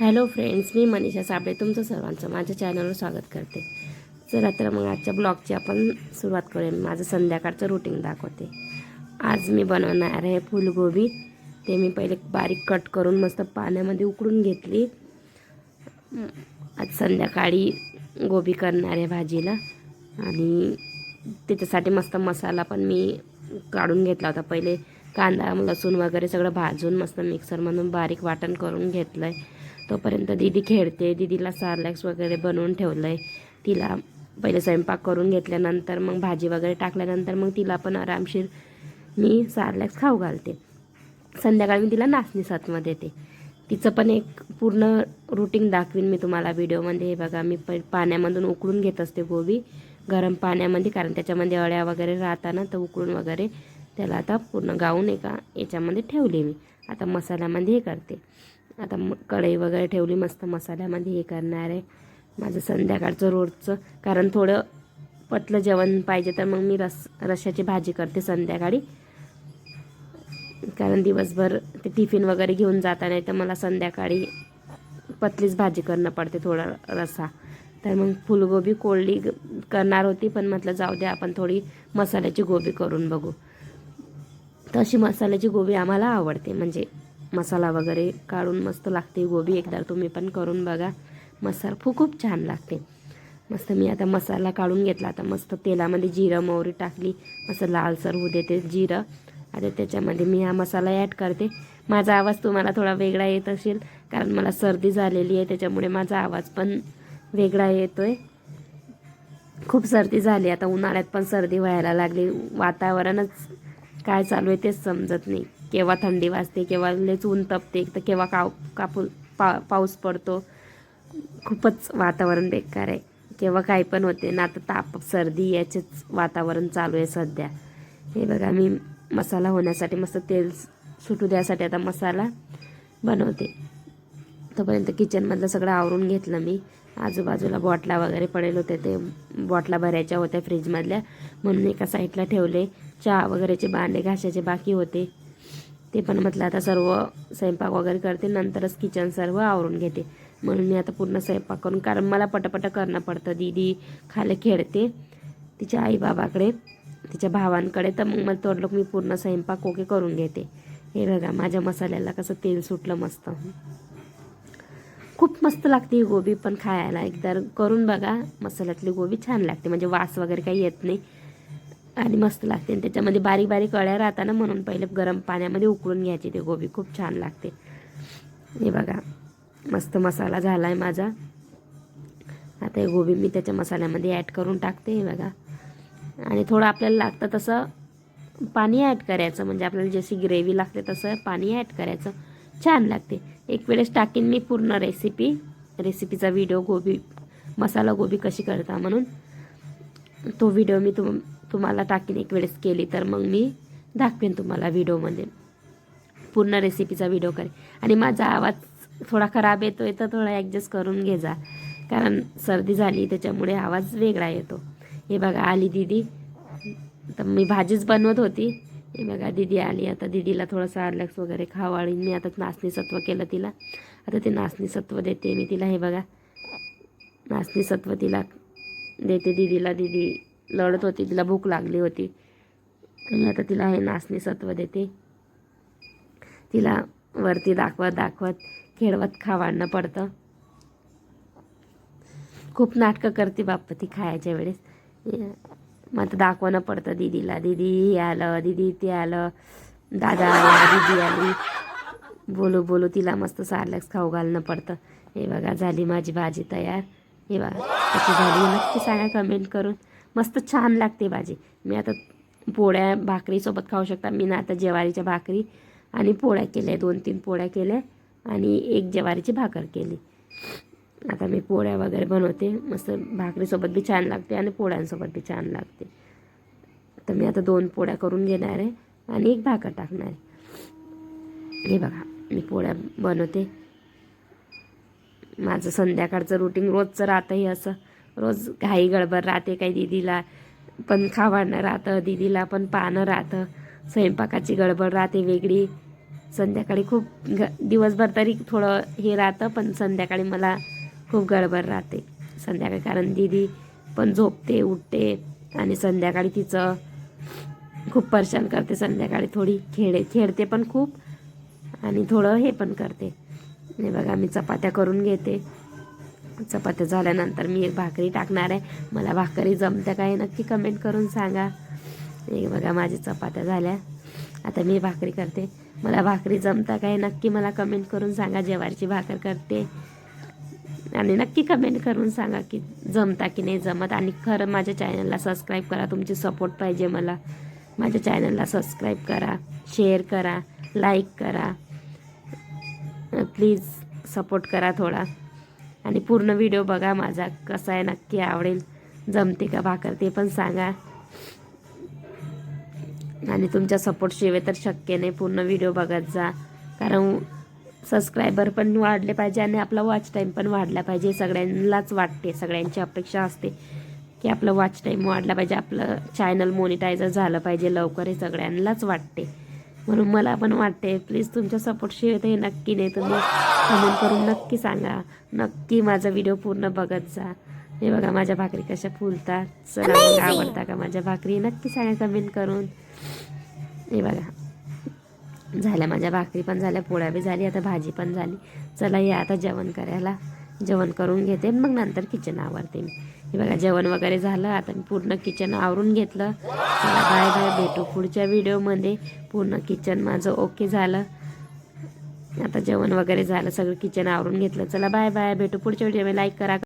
Hello friends मी मनीषा साबळे तुमचं सर्वांचं माझ्या चॅनलवर स्वागत करते. चला तर मग आजच्या ब्लॉगची आपण सुरुवात करूया. मी माझं संध्याकाळचं रुटीन दाखवते. आज मी बनवणार आहे फुलगोबी. ते मी पहिले बारीक कट करून मस्त पाण्यामध्ये उकडून घेतली. आज संध्याकाळी गोबी करणार आहे भाजीला. आणि त्याच्यासाठी मस्त मसाला पण मी काढून घेतला होता. पहिले कांदा लसूण वगैरे सगळं भाजून मस्त मिक्सरमधून बारीक वाटण करून घेतलं आहे तोपर्यंत दीदी खेळते. दीदीला सारलॅक्स वगैरे बनवून ठेवलं आहे तिला पहिले स्वयंपाक करून घेतल्यानंतर मग भाजी वगैरे टाकल्यानंतर मग तिला पण आरामशीर मी सारलॅक्स खाऊ घालते. संध्याकाळी मी तिला नाचणी साथमध्ये देते. तिचं पण एक पूर्ण रुटीन दाखवीन मी तुम्हाला व्हिडिओमध्ये. हे बघा मी प पाण्यामधून उकळून घेत असते गोबी. गरम पाण्यामध्ये कारण त्याच्यामध्ये अळ्या वगैरे राहताना तर उकळून वगैरे त्याला आता पूर्ण गाऊन एका याच्यामध्ये ठेवली मी. आता मसाल्यामध्ये हे करते. आता म कढई वगैरे ठेवली मस्त मसाल्यामध्ये हे करणार आहे. माझं संध्याकाळचं रोजचं कारण थोडं पतलं जेवण पाहिजे तर मग मी रस रश्याची भाजी करते संध्याकाळी. कारण दिवसभर ते टिफिन वगैरे घेऊन जाता नाही तर मला संध्याकाळी पतलीच भाजी करणं पडते थोडा रसा. तर मग फुलगोबी कोळली ग- करणार होती पण म्हटलं जाऊ द्या आपण थोडी मसाल्याची गोबी करून बघू. तशी मसाल्याची गोबी आम्हाला आवडते म्हणजे मसाला वगैरे काढून मस्त लागते. गोबी एकदा तुम्ही पण करून बघा. मसाला खूप खूप छान लागते. मस्त मी आता मसाला काढून घेतला. आता मस्त तेलामध्ये जिरं मोहरी टाकली. मस्त लालसर होऊ देते जिरं. आता त्याच्यामध्ये मी हा मसाला ॲड करते. माझा आवाज तुम्हाला थोडा वेगळा येत असेल. कारण मला सर्दी झालेली आहे. त्याच्यामुळे माझा आवाज पण वेगळा येतोय. खूप सर्दी झाली. आता उन्हाळ्यात पण सर्दी व्हायला लागली. वातावरणच काय चालू आहे तेच समजत नाही. केव्हा थंडी वाजते केव्हा लेच ऊन तपते तर केव्हा काव कापू पा पाऊस पडतो. खूपच वातावरण बेकार आहे. केव्हा काय पण होते ना आता ताप सर्दी याचेच वातावरण चालू आहे सध्या. हे बघा मी मसाला होण्यासाठी मस्त तेल सुटू द्यासाठी आता मसाला बनवते. तोपर्यंत किचनमधलं सगळं आवरून घेतलं मी. आजूबाजूला बॉटला वगैरे पडेल होते ते बॉटला भरायच्या होत्या फ्रीजमधल्या. म्हणून एका साईडला ठेवले. चहा वगैरेचे भांडे घासायचे बाकी होते. ते पण म्हटलं आता सर्व स्वयंपाक वगैरे करते नंतरच किचन सर्व आवरून घेते. म्हणून मी आता पूर्ण स्वयंपाक करून कारण मला पटापट करणं पडतं. दीदी खाली खेळते तिच्या आईबाबाकडे तिच्या भावांकडे. तर मग मला तोडलं मी पूर्ण स्वयंपाक ओके करून घेते. हे बघा माझ्या मसाल्याला कसं तेल सुटलं मस्त. खूप मस्त लागते ही गोबी पण खायला. एकदा करून बघा मसाल्यातली गोबी छान लागते. म्हणजे वास वगैरे काही येत नाही. आणि मस्त लागते आणि त्याच्यामध्ये बारीक बारीक कळ्या राहताना म्हणून पहिले गरम पाण्यामध्ये उकळून घ्यायची ते गोबी. खूप छान लागते. हे बघा मस्त मसाला झाला आहे माझा. आता हे गोबी मी त्याच्या मसाल्यामध्ये ॲड करून टाकते हे बघा. आणि थोडं आपल्याला लागतं तसं पाणी ॲड करायचं. म्हणजे आपल्याला जशी ग्रेव्ही लागते तसं पाणी ॲड करायचं. छान लागते. एक वेळेस टाकीन मी पूर्ण रेसिपी रेसिपीचा व्हिडिओ गोबी मसाला गोबी कशी करता म्हणून. तो व्हिडिओ मी तुम तुम्हाला टाकीन एक वेळेस केली तर मग मी दाखवेन तुम्हाला व्हिडिओमध्ये. पूर्ण रेसिपीचा व्हिडिओ करेन. आणि माझा आवाज थोडा खराब येतो आहे तर थोडा ॲडजस्ट करून घे जा. कारण सर्दी झाली त्याच्यामुळे आवाज वेगळा येतो. हे बघा आली दीदी. तर मी भाजीच बनवत होती. हे बघा दीदी आली. आता दीदीला थोडंसं आर्लॅक्स वगैरे खावाळीन मी आता नाचनीसत्व केलं तिला. आता ते नाचणीसत्व देते. मी तिला हे बघा नाचनीसत्व तिला देते. दीदीला दीदी लढत होती तिला भूक लागली होती. मी आता तिला हे नाचणी सत्व देते. तिला वरती दाखवत दाखवत खेळवत खावाडणं पडतं. खूप नाटकं करते बाप्पा ती खायच्या वेळेस. मग आता दाखवणं पडतं दीदीला दीदी हे आलं दीदी ते आलं. दादा आला दीदी आली. बोलू बोलू तिला मस्त सारलॅक्स खाऊ घालणं पडतं. हे बघा झाली माझी भाजी तयार. हे बघा कशी झाली? नक्की सांगा कमेंट करून. मस्त छान लागते भाजी. मी आता पोळ्या भाकरीसोबत खाऊ शकता. मी ना आता ज्वारीच्या भाकरी आणि पोळ्या केल्या. दोन तीन पोळ्या केल्या आणि एक ज्वारीची भाकर केली. आता मी पोळ्या वगैरे बनवते. मस्त भाकरीसोबत बी छान लागते आणि पोळ्यांसोबत बी छान लागते. तर मी आता दोन पोळ्या करून घेणार आहे आणि एक भाकर टाकणार आहे. हे बघा मी पोळ्या बनवते. माझं संध्याकाळचं रुटीन रोजचं राहतंही असं. रोज घाई गडबड राहते काही दिदीला पण खावाणं राहतं दिदीला पण पाहणं राहतं. स्वयंपाकाची गडबड राहते वेगळी. संध्याकाळी खूप ग दिवसभर तरी थोडं हे राहतं पण संध्याकाळी मला खूप गडबड राहते. संध्याकाळी कारण दीदी पण झोपते उठते आणि संध्याकाळी तिचं खूप परेशान करते. संध्याकाळी थोडी खेळे खेळते पण खूप आणि थोडं हे पण करते. बघा मी चपात्या करून घेते. चपात्या झाल्यानंतर मी एक भाकरी टाकणार आहे. मला भाकरी जमत्या काय नक्की कमेंट करून सांगा. हे बघा माझ्या चपात्या झाल्या. आता मी भाकरी करते. मला भाकरी जमता काय नक्की मला कमेंट करून सांगा. जेवारची भाकर करते. आणि नक्की कमेंट करून सांगा की जमता की नाही जमत. आणि खरं माझ्या चॅनलला सबस्क्राईब करा. तुमची सपोर्ट पाहिजे मला. माझ्या चॅनलला सबस्क्राईब करा. शेअर करा. लाईक करा. प्लीज सपोर्ट करा थोडा. आणि पूर्ण व्हिडिओ बघा माझा कसा आहे नक्की आवडेल. जमते का भाकर ते पण सांगा. आणि तुमच्या सपोर्टशिवाय तर शक्य नाही पूर्ण व्हिडिओ बघत जा. कारण सबस्क्रायबर पण वाढले पाहिजे आणि आपला वॉच टाईम पण वाढला पाहिजे. सगळ्यांनाच वाटते सगळ्यांची अपेक्षा असते की आपलं वॉच टाईम वाढला पाहिजे आपलं चॅनल मोनिटायझर झालं पाहिजे लवकर हे सगळ्यांनाच वाटते. म्हणून मला पण वाटते प्लीज तुमच्या सपोर्टशिवाय तर हे नक्की नाही तुम्ही कमेंट करून नक्की सांगा. नक्की माझा व्हिडिओ पूर्ण बघत जा. हे बघा माझ्या भाकरी कशा फुलतात. चला मग आवडता का माझ्या भाकरी? नक्की सांगा कमेंट करून. हे बघा. झाल्या माझ्या भाकरी पण झाल्या पोळ्या बी झाली आता भाजी पण झाली. चला या आता जेवण करायला. जेवण करून घेते मग नंतर किचन आवरते मी. हे बघा जेवण वगैरे झालं आता मी पूर्ण किचन आवरून घेतलं. चला बाय बाय भेटू पुढच्या व्हिडिओमध्ये पूर्ण किचन माझं ओके झालं. आता जेवण वगैरे झालं सगळं किचन आवरून घेतलं. चला बाय बाय भेटू पुढच्या व्हिडिओ लाईक करा